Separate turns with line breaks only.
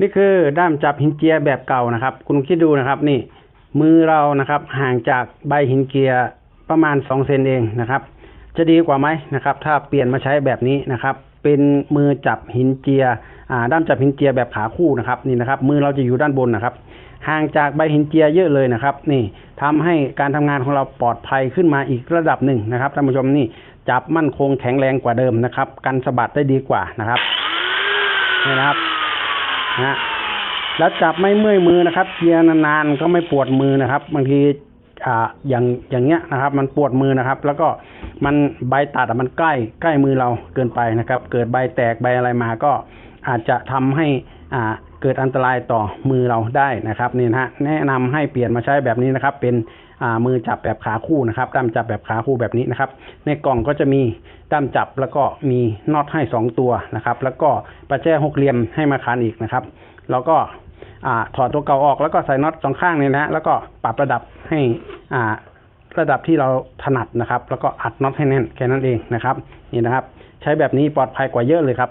นี่คือด้ามจับหินเจียแบบเก่านะครับ คุณคิดดูนะครับ นี่ มือเรานะครับห่างจากใบหินเจียประมาณสองเซนเองนะครับ จะดีกว่าไหมนะครับ ถ้าเปลี่ยนมาใช้แบบนี้นะครับ เป็นมือจับหินเจียด้ามจับหินเจียแบบขาคู่นะครับนี่นะครับ มือเราจะอยู่ด้านบนนะครับ ห่างจากใบหินเจียเยอะเลยนะครับ นี่ทำให้การทำงานของเราปลอดภัยขึ้นมาอีกระดับหนึ่งนะครับท่านผู้ชมนี่จับมั่นคงแข็งแรงกว่าเดิมนะครับ กันสะบัดได้ดีกว่านะครับนี่นะครับ ฮะแล้วจับไม่เมื่อยมือนะครับเจียนานๆก็ไม่ปวดมือนะครับบางทีอ่าอย่างอย่างเงี้ยนะครับ มันปวดมือนะครับ แล้วก็ มันใบตัดมันใกล้ใกล้มือเราเกินไปนะครับ เกิดใบแตกใบอะไรมาก็อาจจะทำให้อ่าเกิดอันตรายต่อมือเราได้นะครับนี่นะฮะแนะนำให้เปลี่ยนมาใช้แบบนี้นะครับ เป็นอ่ามือจับแบบขาคู่นะครับด้ามจับแบบขาคู่แบบนี้นะครับ ในกล่องก็จะมีด้ามจับแล้วก็มีน็อตให้สองตัวนะครับ แล้วก็ประแจหกเหลี่ยมให้มาคันอีกนะครับ แล้วก็ถอดตัวเก่าออกแล้วก็ใส่น็อตสองข้างเนี่ยนะฮะแล้วก็ปรับระดับให้อ่า ระดับที่เราถนัดนะครับ แล้วก็อัดน็อตให้แน่นแค่นั้นเองนะครับ นี่นะครับ ใช้แบบนี้ปลอดภัยกว่าเยอะเลยครับ